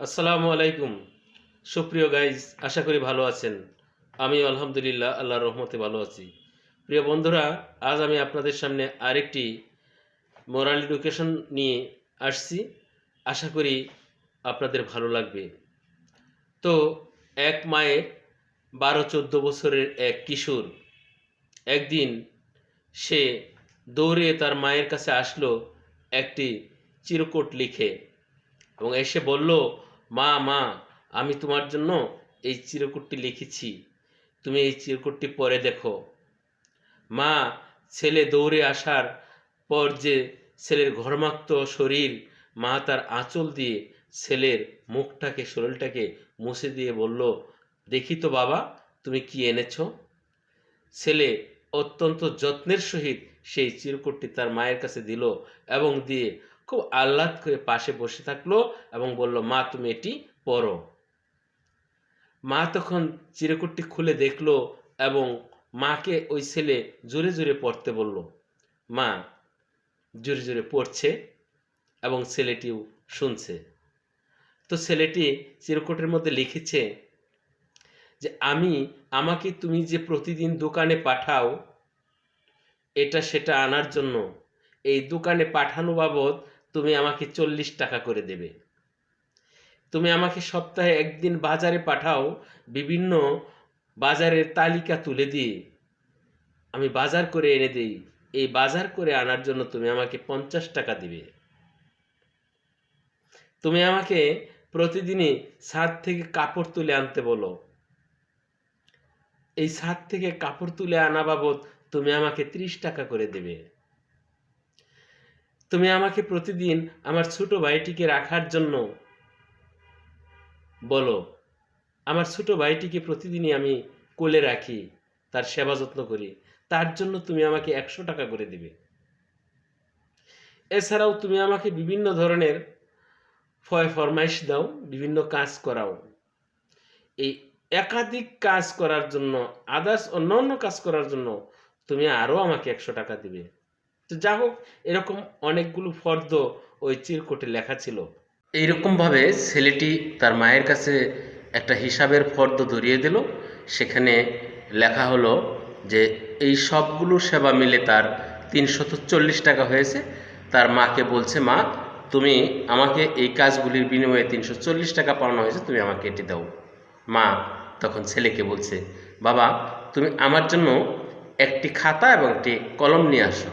আসসালামু আলাইকুম। সুপ্রিয় গাইজ আশা করি ভালো আছেন। আমি আলহামদুলিল্লাহ আল্লাহর রহমতে ভালো আছি। প্রিয় বন্ধুরা, আজ আমি আপনাদের সামনে আরেকটি মোরাল এডুকেশন নিয়ে আসছি। আশা করি আপনাদের ভালো লাগবে। তো, এক মায়ের বারো চোদ্দ বছরের এক কিশোর, একদিন সে দৌড়ে তার মায়ের কাছে আসলো একটি চিরকুট লিখে এবং এসে বলল মা মা, আমি তোমার জন্য এই চিরকুটটি লিখেছি। তুমি এই চিরকুটটি পরে দেখো। মা, ছেলে দৌড়ে আসার পর যে ছেলের ঘর্মাক্ত শরীর, মা তার আঁচল দিয়ে ছেলের মুখটাকে, শরীরটাকে মুছে দিয়ে বলল, দেখি তো বাবা, তুমি কি এনেছ? ছেলে অত্যন্ত যত্নের সহিত সেই চিরকুটটি তার মায়ের কাছে দিল এবং দিয়ে খুব আহ্লাদ করে পাশে বসে থাকল এবং বলল, মা, তুমি এটি পড়ো। মা তখন চিরকুটটি খুলে দেখল এবং মাকে ওই ছেলে জোরে জোরে পড়তে বলল, মা, জোরে জোরে পড়ছে এবং ছেলেটিও শুনছে। তো ছেলেটি চিরকুটের মধ্যে লিখেছে যে, আমি, আমাকে তুমি যে প্রতিদিন দোকানে পাঠাও, এটা সেটা আনার জন্য। এই দোকানে পাঠানো বাবদ তুমি আমাকে চল্লিশ টাকা করে দেবে। তুমি আমাকে সপ্তাহে একদিন বাজারে পাঠাও বিভিন্ন বাজারের তালিকা তুলে দিয়ে। আমি বাজার করে এনে দিই। এই বাজার করে আনার জন্য তুমি আমাকে পঞ্চাশ টাকা দিবে। তুমি আমাকে প্রতিদিনই ছাদ থেকে কাপড় তুলে আনতে বলো। এই ছাদ থেকে কাপড় তুলে আনা বাবদ তুমি আমাকে ত্রিশ টাকা করে দেবে। তুমি আমাকে প্রতিদিন আমার ছোট ভাইটিকে রাখার জন্য বলো, আমার ছোট ভাইটিকে প্রতিদিনই আমি কোলে রাখি, তার সেবা যত্ন করি, তার জন্য তুমি আমাকে একশো টাকা করে দিবে। এছাড়াও তুমি আমাকে বিভিন্ন ধরনের ফয় ফরমাইশ দাও, বিভিন্ন কাজ করাও। এই একাধিক কাজ করার জন্য আদার্স অন্যান্য কাজ করার জন্য তুমি আরও আমাকে একশো টাকা দিবে। তো যা হোক, এরকম অনেকগুলো ফর্দ ওই চিরকুটে লেখা ছিল। এইরকমভাবে ছেলেটি তার মায়ের কাছে একটা হিসাবের ফর্দ ধরিয়ে দিল। সেখানে লেখা হলো যে, এই সবগুলো সেবা মিলে তার তিনশত চল্লিশ টাকা হয়েছে। তার মাকে বলছে, মা, তুমি আমাকে এই কাজগুলির বিনিময়ে তিনশো চল্লিশ টাকা পাওয়ানো হয়েছে, তুমি আমাকে এটি দাও। মা তখন ছেলেকে বলছে, বাবা, তুমি আমার জন্য একটি খাতা এবং একটি কলম নিয়ে আসো।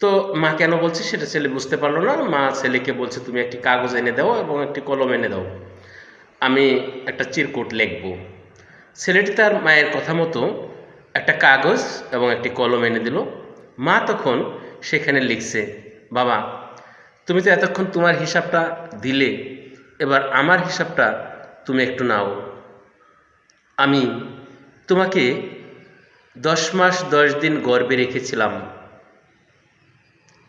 তো মা কেন বলছে সেটা ছেলে বুঝতে পারল না। মা ছেলেকে বলছে, তুমি একটি কাগজ এনে দাও এবং একটি কলম এনে দাও। আমি একটা চিরকুট লিখব। ছেলেটি তার মায়ের কথা মতো একটা কাগজ এবং একটি কলম এনে দিল। মা তখন সেখানে লিখছে, বাবা, তুমি তো এতক্ষণ তোমার হিসাবটা দিলে, এবার আমার হিসাবটা তুমি একটু নাও। আমি তোমাকে দশ মাস দশ দিন গর্বে রেখেছিলাম।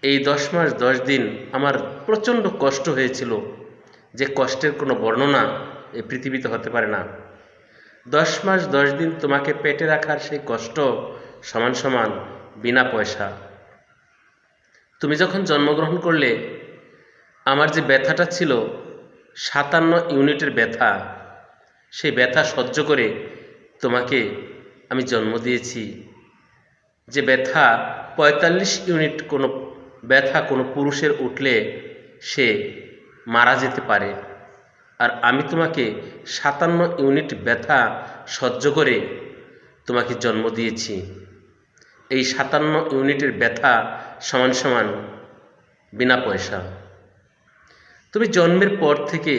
এই দশ মাস, দশ দিন আমার প্রচণ্ড কষ্ট হয়েছিল। যে কষ্টের কোনো বর্ণনা এই পৃথিবীতে হতে পারে না। দশ মাস, দশ দিন তোমাকে পেটে রাখার সেই কষ্ট সমান সমান বিনা পয়সা। তুমি যখন জন্মগ্রহণ করলে, আমার যে ব্যথাটা ছিল, সাতান্ন ইউনিটের ব্যথা, সেই ব্যথা সহ্য করে তোমাকে আমি জন্ম দিয়েছি। যে ব্যথা পঁয়তাল্লিশ ইউনিট কোনো ব্যথা কোনো পুরুষের উঠলে সে মারা যেতে পারে। আর আমি তোমাকে সাতান্ন ইউনিট ব্যথা সহ্য করে তোমাকে জন্ম দিয়েছি। এই সাতান্ন ইউনিটের ব্যথা সমান সমান বিনা পয়সা। তুমি জন্মের পর থেকে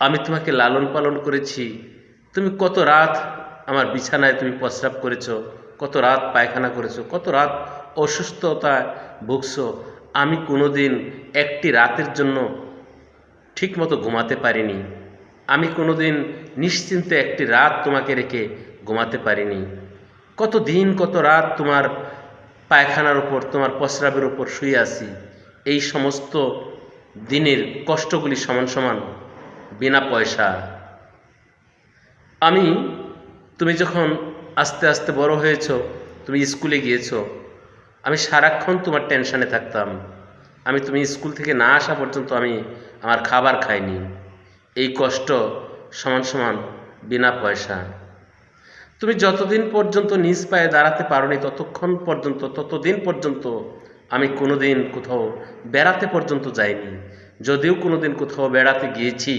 আমি তোমাকে লালন পালন করেছি। তুমি কত রাত আমার বিছানায় তুমি প্রস্রাব করেছ, কত রাত পায়খানা করেছ, কত রাত অসুস্থতায় ভুগছো, আমি কোনোদিন একটি রাতের জন্য ঠিকমতো ঘুমাতে পারিনি। আমি কোনোদিন নিশ্চিন্তে একটি রাত তোমাকে রেখে ঘুমাতে পারিনি। কত দিন, কত রাত তোমার পায়খানার উপর, তোমার প্রস্রাবের উপর শুয়ে আছি। এই সমস্ত দিনের কষ্টগুলি সমান সমান, বিনা পয়সা। আমি, তুমি যখন আস্তে আস্তে বড় হয়েছ, তুমি স্কুলে গিয়েছো আমি সারাক্ষণ তোমার টেনশনে থাকতাম। আমি তুমি স্কুল থেকে না আসা পর্যন্ত আমি আমার খাবার খাইনি। এই কষ্ট সমান সমান বিনা পয়সা। তুমি যতদিন পর্যন্ত নিজ পায়ে দাঁড়াতে পারোনি, ততক্ষণ পর্যন্ত, ততদিন পর্যন্ত আমি কোনোদিন কোথাও বেড়াতে পর্যন্ত যাইনি। যদিও কোনোদিন কোথাও বেড়াতে গিয়েছি,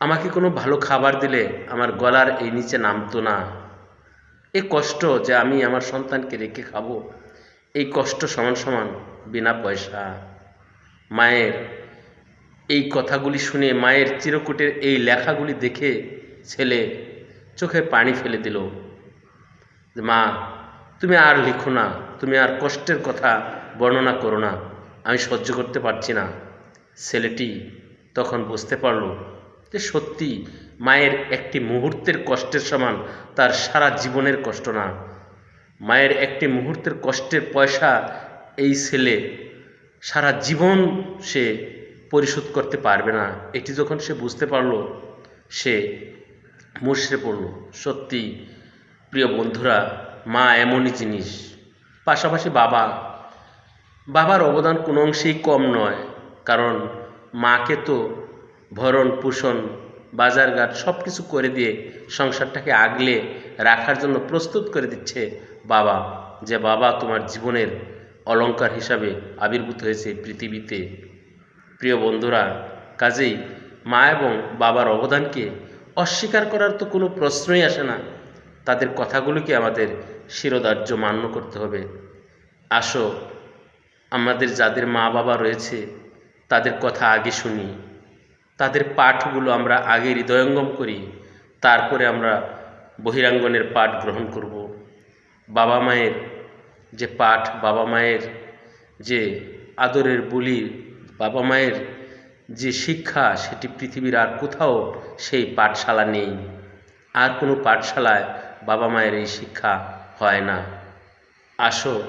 আমাকে কোনো ভালো খাবার দিলে আমার গলার এই নিচে নামতো না। এ কষ্ট যে আমি আমার সন্তানকে রেখে খাব এই কষ্ট সমান সমান বিনা পয়সা। মায়ের এই কথাগুলি শুনে মায়ের চিরকুটের এই লেখাগুলি দেখে ছেলে চোখে পানি ফেলে দিল। মা, তুমি আর লিখো না, তুমি আর কষ্টের কথা বর্ণনা করো না, আমি সহ্য করতে পারছি না। ছেলেটি তখন বুঝতে পারল যে সত্যি মায়ের একটি মুহূর্তের কষ্টের সমান তার সারা জীবনের কষ্ট না। মায়ের একটি মুহূর্তের কষ্টের পয়সা এই ছেলে সারা জীবন সে পরিশোধ করতে পারবে না। এটি যখন সে বুঝতে পারল, সে মুশড়ে পড়ল। সত্যি, প্রিয় বন্ধুরা, মা এমনই জিনিস। পাশাপাশি বাবা, বাবার অবদান কোনো অংশেই কম নয়, কারণ মাকে তো ভরণ, পোষণ, বাজারঘাট সব কিছু করে দিয়ে সংসারটাকে আগলে রাখার জন্য প্রস্তুত করে দিচ্ছে বাবা, যে বাবা তোমার জীবনের অলঙ্কার হিসাবে আবির্ভূত হয়েছে পৃথিবীতে। প্রিয় বন্ধুরা, কাজেই মা এবং বাবার অবদানকে অস্বীকার করার তো কোনো প্রশ্নই আসে না। তাদের কথাগুলোকে আমাদের শিরোধার্য মান্য করতে হবে। আসো, আমাদের যাদের মা বাবা রয়েছে, তাদের কথা আগে শুনি। তাদের পাঠগুলো আমরা আগে হৃদয়ঙ্গম করি, তারপরে আমরা বহিরাঙ্গনের পাঠ গ্রহণ করব। বাবা মায়ের যে পাঠ, বাবা মায়ের যে আদরের বলি, বাবা মায়ের যে শিক্ষা সেটি পৃথিবীর আর কোথাও সেই পাঠশালা নেই। আর কোনো পাঠশালায় বাবা মায়ের এই শিক্ষা হয় না। আসো,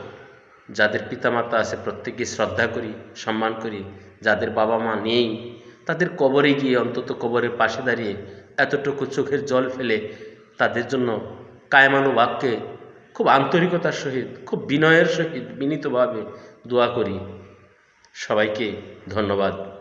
যাদের পিতামাতা আছে প্রত্যেকে শ্রদ্ধা করি, সম্মান করি। যাদের বাবা মা নেই, তাদের কবরে গিয়ে, অন্তত কবরের পাশে দাঁড়িয়ে এতটুকু চোখের জল ফেলে তাদের জন্য কায়মানু বাক্যে খুব আন্তরিকতার সহিত খুব বিনয়ের সহিত বিনীতভাবে দোয়া করি। সবাইকে ধন্যবাদ।